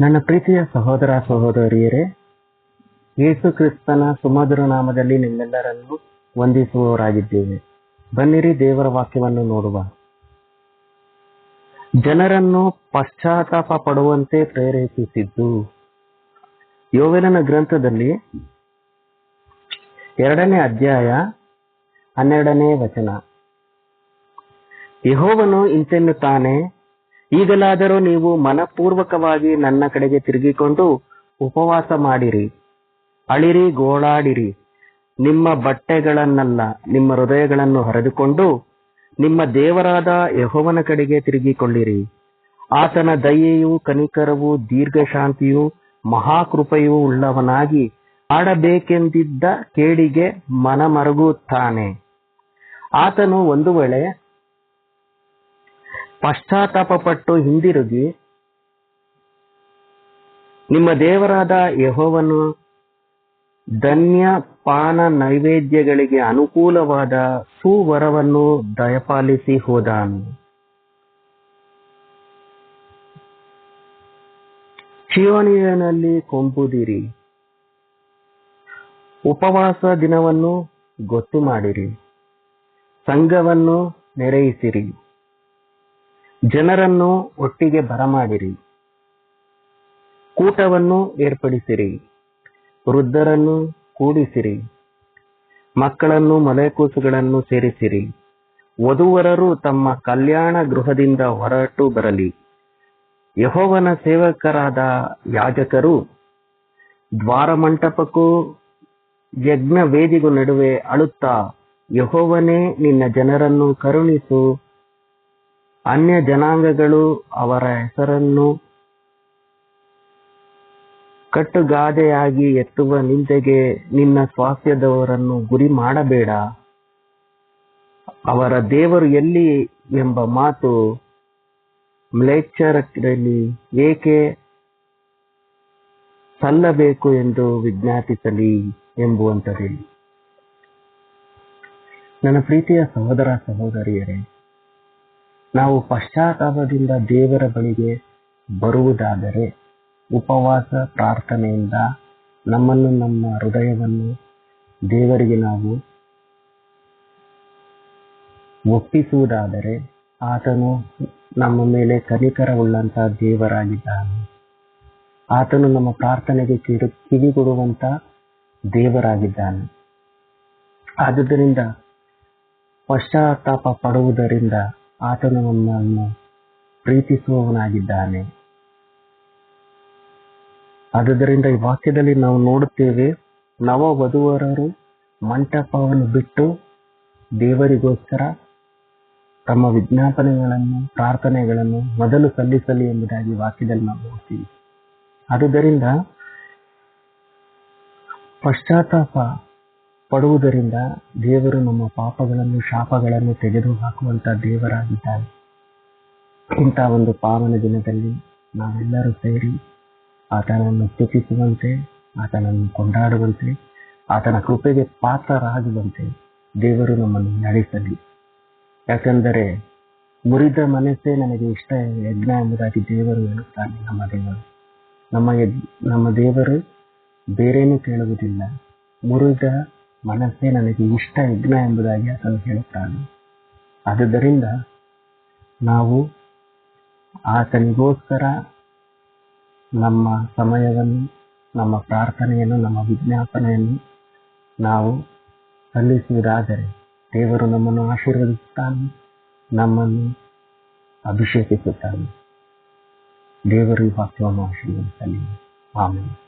ನನ್ನ ಪ್ರೀತಿಯ ಸಹೋದರ ಸಹೋದರಿಯರೇ, ಯೇಸು ಕ್ರಿಸ್ತನ ಸುಮಧುರ ನಾಮದಲ್ಲಿ ನಿಮ್ಮೆಲ್ಲರನ್ನು ವಂದಿಸುವವರಾಗಿದ್ದೇವೆ. ಬನ್ನಿರಿ, ದೇವರ ವಾಕ್ಯವನ್ನು ನೋಡುವ. ಜನರನ್ನು ಪಶ್ಚಾತ್ತಾಪ ಪಡುವಂತೆ ಪ್ರೇರೇಪಿಸಿದ್ದು. ಯೋವೆಲನ ಗ್ರಂಥದಲ್ಲಿ ಎರಡನೇ ಅಧ್ಯಾಯ ಹನ್ನೆರಡನೇ ವಚನ. ಯಹೋವನು ಇಂತೆನ್ನುತ್ತಾನೆ ಈಗಲಾದರೂ ನೀವು ಮನಪೂರ್ವಕವಾಗಿ ನನ್ನ ಕಡೆಗೆ ತಿರುಗಿಕೊಂಡು ಉಪವಾಸ ಮಾಡಿರಿ, ಅಳಿರಿ, ಗೋಳಾಡಿರಿ. ನಿಮ್ಮ ಬಟ್ಟೆಗಳನ್ನಲ್ಲ, ನಿಮ್ಮ ಹೃದಯಗಳನ್ನು ಹರಿದುಕೊಂಡು ನಿಮ್ಮ ದೇವರಾದ ಯಹೋವನ ಕಡೆಗೆ ತಿರುಗಿಕೊಳ್ಳಿರಿ. ಆತನ ದಯೆಯು ಕನಿಕರವು ದೀರ್ಘಶಾಂತಿಯು ಮಹಾಕೃಪೆಯೂ ಉಳ್ಳವನಾಗಿ ಆಡಬೇಕೆಂದಿದ್ದ ಕೇಡಿಗೆ ಮನಮರುಗುತ್ತಾನೆ. ಆತನು ಒಂದು ವೇಳೆ ಪಶ್ಚಾತ್ತಾಪಪಟ್ಟು ಹಿಂದಿರುಗಿ. ನಿಮ್ಮ ದೇವರಾದ ಯಹೋವನು ಧನ್ಯ ಪಾನ ನೈವೇದ್ಯಗಳಿಗೆ ಅನುಕೂಲವಾದ ಸುವರವನ್ನು ದಯಪಾಲಿಸಿ ಹೋದಾನು. ಶಿವನಿಯನಲ್ಲಿ ಕೊಂಬುದಿರಿ. ಉಪವಾಸ ದಿನವನ್ನು ಗೊತ್ತು ಮಾಡಿರಿ ಸಂಘವನ್ನು ನೆರೆಯಿಸಿರಿ. ಜನರನ್ನು ಒಟ್ಟಿಗೆ ಬರಮಾಡಿರಿ. ಕೂಟವನ್ನು ಏರ್ಪಡಿಸಿರಿ. ವೃದ್ಧರನ್ನು ಕೂಡಿಸಿರಿ. ಮಕ್ಕಳನ್ನು ಮಲೆಕೂಸುಗಳನ್ನು ಸೇರಿಸಿರಿ. ವಧುವರರು ತಮ್ಮ ಕಲ್ಯಾಣ ಗೃಹದಿಂದ ಹೊರಟು ಬರಲಿ. ಯಹೋವನ ಸೇವಕರಾದ ಯಾಜಕರು, ದ್ವಾರಮಂಟಪಕ್ಕೂ ಯಜ್ಞ ವೇದಿಗೂ ನಡುವೆ ಅಳುತ್ತಾ, ಯಹೋವನೇ ನಿನ್ನ ಜನರನ್ನು ಕರುಣಿಸು ಅನ್ಯ ಜನಾಂಗಗಳು ಅವರ ಹೆಸರನ್ನು ಕಟ್ಟುಗಾದೆಯಾಗಿ ಎತ್ತುವ ನಿಂದೆಗೆ ನಿನ್ನ ಸ್ವಾಸ್ಥ್ಯದವರನ್ನು ಗುರಿ ಮಾಡಬೇಡ. ಅವರ ದೇವರು ಎಲ್ಲಿ ಎಂಬ ಮಾತು ಮ್ಲೇಚ್ಛರಲ್ಲಿ ಏಕೆ ಸಲ್ಲಬೇಕು ಎಂದು ವಿಜ್ಞಾಪಿಸಲಿ ಎಂಬುವಂಥದ್ದೇ ನನ್ನ ಪ್ರೀತಿಯ ಸಹೋದರ ಸಹೋದರಿಯರೇ ನಾವು ಪಶ್ಚಾತ್ತಾಪದಿಂದ ದೇವರ ಬಳಿಗೆ ಬರುವುದಾದರೆ ಉಪವಾಸ, ಪ್ರಾರ್ಥನೆಯಿಂದ ನಮ್ಮನ್ನು ನಮ್ಮ ಹೃದಯವನ್ನು ದೇವರಿಗೆ ನಾವು ಒಪ್ಪಿಸುವುದಾದರೆ ಆತನು ನಮ್ಮ ಮೇಲೆ ಕನಿಕರವುಳ್ಳಂತ ದೇವರಾಗಿದ್ದಾನೆ. ಆತನು ನಮ್ಮ ಪ್ರಾರ್ಥನೆಗೆ ಕಿರು, ಕಿವಿಗೊಡುವಂತ ದೇವರಾಗಿದ್ದಾನೆ. ಆದುದರಿಂದ ಪಶ್ಚಾತ್ತಾಪ ಪಡುವುದರಿಂದ ಆತನು ನಮ್ಮನ್ನು ಪ್ರೀತಿಸುವವನಾಗಿದ್ದಾನೆ. ಆದುದರಿಂದ ಈ ವಾಕ್ಯದಲ್ಲಿ ನಾವು ನೋಡುತ್ತೇವೆ ನವ ವಧುವರರು ಮಂಟಪವನ್ನು ಬಿಟ್ಟು ದೇವರಿಗೋಸ್ಕರ ತಮ್ಮ ವಿಜ್ಞಾಪನೆಗಳನ್ನು, ಪ್ರಾರ್ಥನೆಗಳನ್ನು ಮೊದಲು ಸಲ್ಲಿಸಲಿ ಎಂಬುದಾಗಿ ವಾಕ್ಯದಲ್ಲಿ ನಾವು ನೋಡ್ತೀವಿ. ಆದುದರಿಂದ ಪಶ್ಚಾತ್ತಾಪ ಪಡುವುದರಿಂದ ದೇವರು ನಮ್ಮ ಪಾಪಗಳನ್ನು, ಶಾಪಗಳನ್ನು ತೆಗೆದು ಹಾಕುವಂತ ದೇವರಾಗಿದ್ದಾನೆ. ಇಂಥ ಒಂದು ಪಾವನ ದಿನದಲ್ಲಿ ನಾವೆಲ್ಲರೂ ಸೇರಿ ಆತನನ್ನು ಸ್ತುತಿಸುವಂತೆ, ಆತನನ್ನು ಕೊಂಡಾಡುವಂತೆ, ಆತನ ಕೃಪೆಗೆ ಪಾತ್ರರಾಗುವಂತೆ ದೇವರು ನಮ್ಮನ್ನು ನಡೆಸಲಿ. ಯಾಕೆಂದರೆ ಮುರಿದ ಮನಸ್ಸೇ ನನಗೆ ಇಷ್ಟ, ಯಜ್ಞ ಎಂಬುದಾಗಿ ದೇವರು ಹೇಳುತ್ತಾನೆ ನಮ್ಮ ದೇವರು. ನಮ್ಮ ನಮ್ಮ ದೇವರು ಬೇರೇನೂ ಕೇಳುವುದಿಲ್ಲ. ಮುರಿದ ಮನಸ್ಸೇ ನನಗೆ ಇಷ್ಟ ಯಜ್ಞ ಎಂಬುದಾಗಿ ಆತನು ಹೇಳುತ್ತಾನೆ. ಆದುದರಿಂದ ನಾವು ಆತನಿಗೋಸ್ಕರ ನಮ್ಮ ಸಮಯವನ್ನು, ನಮ್ಮ ಪ್ರಾರ್ಥನೆಯನ್ನು, ನಮ್ಮ ವಿಜ್ಞಾಪನೆಯನ್ನು ನಾವು ಸಲ್ಲಿಸುವುದಾದರೆ ದೇವರು ನಮ್ಮನ್ನು ಆಶೀರ್ವದಿಸುತ್ತಾನೆ, ನಮ್ಮನ್ನು ಅಭಿಷೇಕಿಸುತ್ತಾನೆ. ದೇವರು ವಾಕ್ಯವನ್ನು ಆಶೀರ್ವದಿಸಲಿ. ಆಮೇಲೆ